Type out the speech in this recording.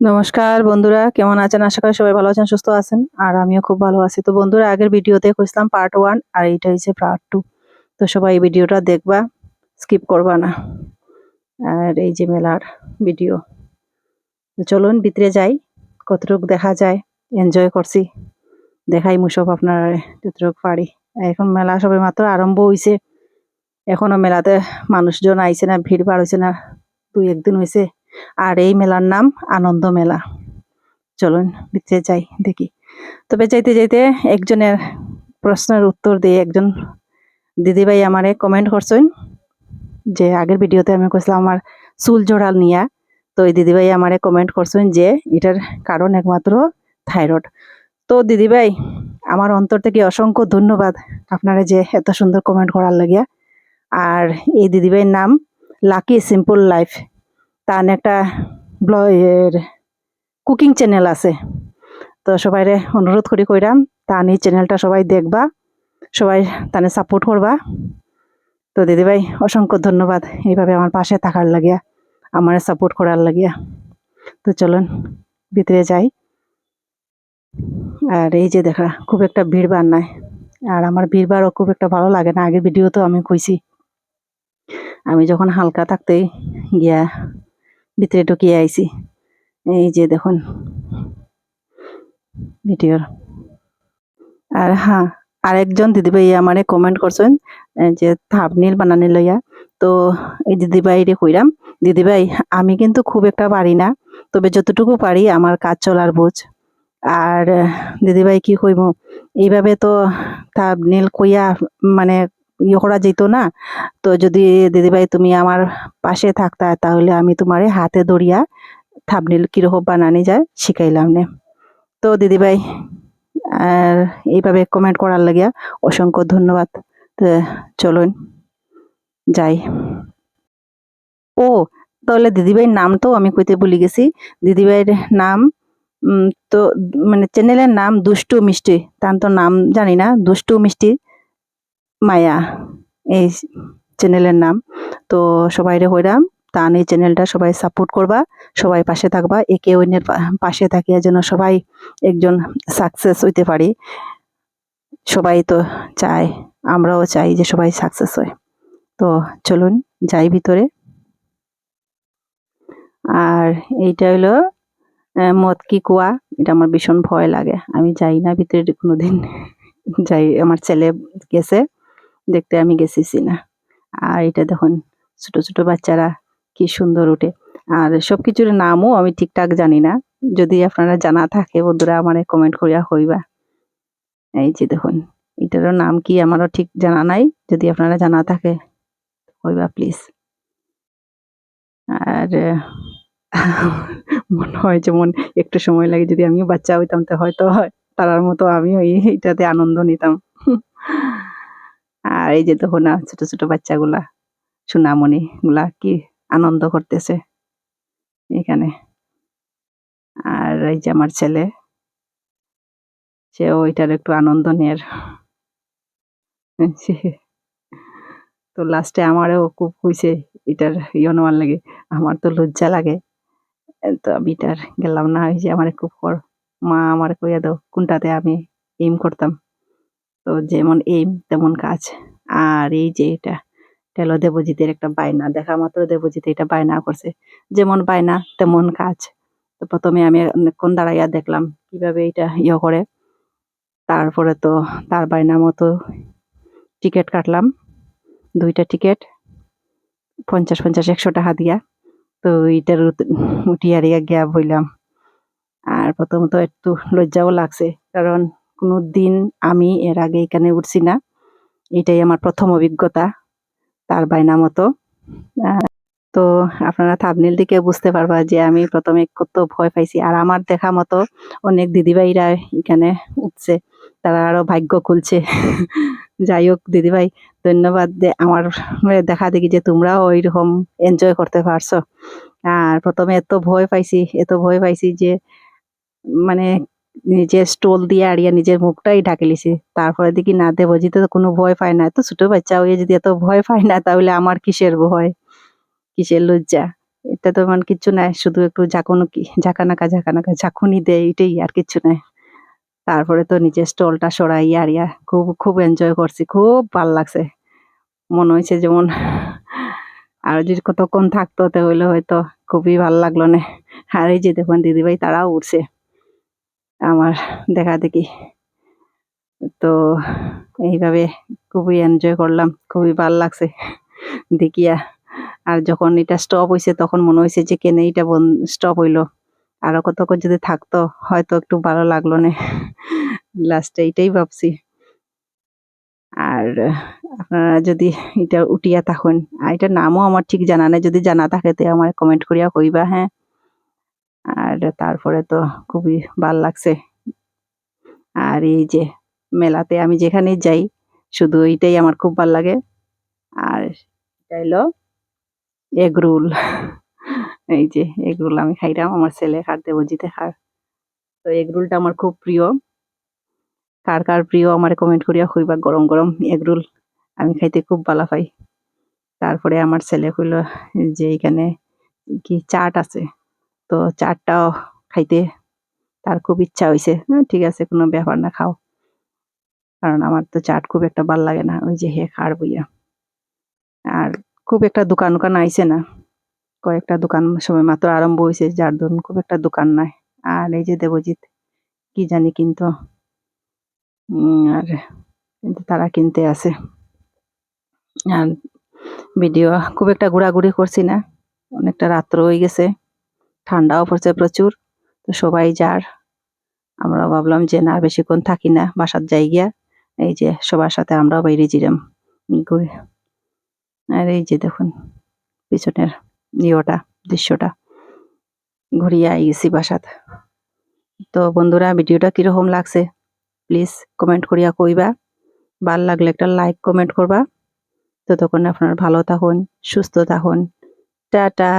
নমস্কার বন্ধুরা, কেমন আছেন? আশা করি সবাই ভালো আছেন, সুস্থ আছেন, আর আমিও খুব ভালো আছি। তো বন্ধুরা, আগের ভিডিওতে কইছিলাম পার্ট ওয়ান আর এইটা হচ্ছে পার্ট টু তো সবাই এই ভিডিওটা দেখবা স্কিপ করবা না। আর এই যে মেলার ভিডিও। তো চলুন, ভিতরে যাই, কতটুক দেখা যায় এনজয় করছি। দেখাই মুসব আপনার যতটুকু পারি। এখন মেলা সবে মাত্র আরম্ভ হইছে। এখনও মেলাতে মানুষজন আইছে না, ভিড় ভাড় হয়েছে না। দুই একদিন হয়েছে আর এই মেলার নাম আনন্দ মেলা। চলুন ভিতরে যাই, দেখি। তবে যাইতে যাইতে একজনের প্রশ্নের উত্তর দিয়ে একজন দিদিভাই আমারে কমেন্ট করছেন যে, আগের ভিডিওতে আমি কইছিলাম আমার চুল জোড়াল নিয়া। তো এই দিদিভাই আমারে কমেন্ট করছেন যে, এটার কারণ একমাত্র থাইরয়েড। তো দিদিভাই, আমার অন্তর থেকে অসংখ্য ধন্যবাদ আপনারা যে এত সুন্দর কমেন্ট করার লাগিয়া। আর এই দিদিভাইয়ের নাম লাকি সিম্পল লাইফ। তার একটা ব্লগের কুকিং চ্যানেল আছে। তো সবাইরে অনুরোধ করি কইরাম তার এই চ্যানেলটা সবাই দেখবা, সবাই তানে সাপোর্ট করবা। তো দিদিভাই অসংখ্য ধন্যবাদ এইভাবে আমার পাশে থাকার লাগিয়া, আমার সাপোর্ট করার লাগিয়া। তো চলুন, ভিতরে যাই। আর এই যে দেখা, খুব একটা ভিড় ভাড় নাই। আর আমার ভিড় ভাড়ও খুব একটা ভালো লাগে না, আগের ভিডিও তো আমি কইছি। আমি যখন হালকা থাকতেই গিয়া ভিতরে ঢুকিয়ে আইছি। এই যে দেখুন। ভিডিওর আর হ্যাঁ আরেকজন দিদিভাই আমারে কমেন্ট করছেন যে থাবনিল বানানি লইয়া। তো এই দিদিভাইরে কইরাম, দিদিভাই, আমি কিন্তু খুব একটা পারি না, তবে যতটুকু পারি আমার কাজ চলার বুঝ। আর দিদিভাই কি কইব, এইভাবে তো থাবনিল কইয়া মানে ইয়ে করা যেত না। তো যদি দিদিভাই তুমি আমার পাশে থাকতা, তাহলে আমি তোমারে হাতে ধরিয়া থাবনিল কীরকম বানানি যায় শিখাইলাম নে। তো দিদিভাই, আর এইভাবে কমেন্ট করার লাগিয়া অসংখ্য ধন্যবাদ। চলুন, যাই। ও, তাহলে দিদিভাইয়ের নাম তো আমি কইতে ভুলে গেছি। দিদিভাইয়ের নাম তো মানে চ্যানেলের নাম দুষ্টু মিষ্টি। তার তো নাম জানি না, দুষ্টু মিষ্টি। মায়া, এই চ্যানেলের নাম। তো সবাইরে হইরাম, তান এই চ্যানেলটা সবাই সাপোর্ট করবা, সবাই পাশে থাকবা, একে অন্যের পাশে থাকিয়া যেন সবাই একজন সাকসেস হইতে পারি। সবাই তো চায়, আমরাও চাই যে সবাই সাকসেস হয়। তো চলুন, যাই ভিতরে। আর এইটা হলো মদ কি কুয়া? এটা আমার ভীষণ ভয় লাগে। আমি যাই না ভিতরে কোনোদিন। যাই, আমার ছেলে গেছে। দেখতে আমি গেছিছি না আর এটা দেখুন, ছোট ছোট বাচ্চারা কি সুন্দর উঠে আর সব কিছুর নামও আমি ঠিকঠাক জানি না। যদি আপনারা জানা থাকে বন্ধুরা, আমার কমেন্ট করিয়া হইবা। এই যে দেখুন, এটারও নাম কি আমারও ঠিক জানা নাই। যদি আপনারা জানা থাকে, হইবা প্লিজ আর, মনে হয় যেমন একটু সময় লাগে যদি আমিও বাচ্চা হইতাম, তো হয়তো হয়, তারার মতো আমিও এই- এইটাতে আনন্দ নিতাম। আর এই যে দেখুন না ছোট ছোট বাচ্চাগুলা, সোনামণি গুলা কি আনন্দ করতেছে এখানে। আর এই যে আমার ছেলে, সেও এটার একটু আনন্দ নেয় তো লাস্টে আমারও খুব হয়েছে এটার ইয়ে নেওয়ার লাগে, আমার তো লজ্জা লাগে। তো আমি এটার গেলাম না যে আমার খুব কর মা আমার কইয়া দাও কোনটাতে আমি এইম করতাম। তো যেমন এইম তেমন কাজ। আর এই যে এটা এটা দেবজিতের একটা বায়না। দেখা মাত্র দেবজিৎ এটা বায়না করছে। যেমন বায়না, তেমন কাজ। তো প্রথমে আমি অনেকক্ষণ দাঁড়াইয়া দেখলাম কীভাবে এটা ইয়ে করে। তারপরে তো তার বায়না মতো টিকিট কাটলাম। দুইটা টিকিট, পঞ্চাশ পঞ্চাশ একশো টাকা দিয়া। তো এইটার উত- উঠিয়া রিয়া গিয়া বইলাম আর প্রথমত একটু লজ্জাও লাগছে। কারণ কোনো দিন আমি এর আগে এখানে উঠছি না। এটাই আমার প্রথম অভিজ্ঞতা তার বায়না মতো। তো আপনারা থাবনিল দিকে বুঝতে পারবা যে আমি প্রথমে কত ভয় পাইছি। আর আমার দেখা মতো অনেক দিদিভাইরা এখানে উঠছে, তারা আরও ভাগ্য খুলছে। যাই হোক দিদিভাই, ধন্যবাদ আমার দেখা দেখি যে তোমরাও ওইরকম এনজয় করতে পারছ। আর প্রথমে এত ভয় পাইছি, এত ভয় পাইছি যে মানে নিজের স্টোল দিয়ে আড়িয়া নিজের মুখটাই ঢাকে লিছি। তারপরে দেখি, না দেবজিতে তো কোনো ভয় পায় না। এত ছোট বাচ্চা হয়ে যদি এত ভয় পায় না, তাহলে আমার কিসের ভয়? কিসের লজ্জা? এটা তো মানে কিচ্ছু নাই, শুধু একটু ঝাঁকুনো কি, ঝাঁকানাকা ঝাঁকানাকা, ঝাঁকুনি দেয়, এটাই আর কিচ্ছু নাই। তারপরে তো নিজের স্টলটা সরাই আর ইয়া খুব খুব এনজয় করছি, খুব ভালো লাগছে। মনে হয়েছে যেমন আর যদি কতক্ষণ থাকতো, তাহলে হয়তো খুবই ভালো লাগল না। আর এই যে দেখুন, দিদিভাই তারাও উঠছে। আমার দেখা দেখি। তো এইভাবে খুবই এনজয় করলাম, খুবই ভালো লাগছে দেখিয়া। আর যখন এটা স্টপ হয়েছে তখন মনে হয়েছে যে কেন এটা স্টপ হইল। আরও কতক্ষণ যদি থাকতো, হয়তো একটু ভালো লাগল না। লাস্টে এইটাই ভাবছি। আর আপনারা যদি এটা উঠিয়া থাকুন, আর এটার নামও আমার ঠিক জানা নাই, যদি জানা থাকে তো আমার কমেন্ট করিয়া কইবা হ্যাঁ। আর তারপরে তো খুবই ভালো লাগছে। আর এই যে মেলাতে আমি যেখানে যাই, শুধু এইটাই আমার খুব ভালো লাগে। আর এটা হলো এগ রোল। এই যে এগ রোল আমি খাইলাম, আমার ছেলে খাতে বজিতে খার তো এগ রোলটা আমার খুব প্রিয়। কার কার প্রিয় আমার কমেন্ট করিয়া কইবা, গরম গরম এগ রোল আমি খাইতে খুব ভালো পাই। তারপরে আমার ছেলে কইল যে এখানে কি চাট আছে। তো চাটটাও খাইতে তার খুব ইচ্ছা হয়েছে ঠিক আছে, কোনো ব্যাপার না, খাও। কারণ আমার তো চাট খুব একটা ভালো লাগে না, ওই যে হে খার বইয়া। আর খুব একটা দোকান উকান আইছে না। কয়েকটা দোকান সময় মাত্র আরম্ভ হয়েছে যার ধরুন খুব একটা দোকান নাই। আর এই যে দেবজিৎ, কি জানি কিন্তু আর কিন্তু তারা কিনতে আছে। আর ভিডিও খুব একটা ঘোরাঘুরি করছি না। অনেকটা রাত্র হয়ে গেছে। ঠান্ডাও পড়ছে প্রচুর। তো সবাই যার। আমরা ভাবলাম যে, না, বেশিক্ষণ থাকি না, বাসার যাই গিয়া এই যে, সবার সাথে আমরাও বাইরে জিরাম ঘুরে। আর এই যে, দেখুন, পিছনের ইয়েটা, দৃশ্যটা। ঘুরিয়ে আই গেছি বাসাত। তো বন্ধুরা, ভিডিওটা কীরকম লাগছে? প্লিজ কমেন্ট করিয়া কইবা। ভালো লাগলে একটা লাইক, কমেন্ট করবা। ততক্ষণ আপনার ভালো থাকুন, সুস্থ থাকুন। টাটা!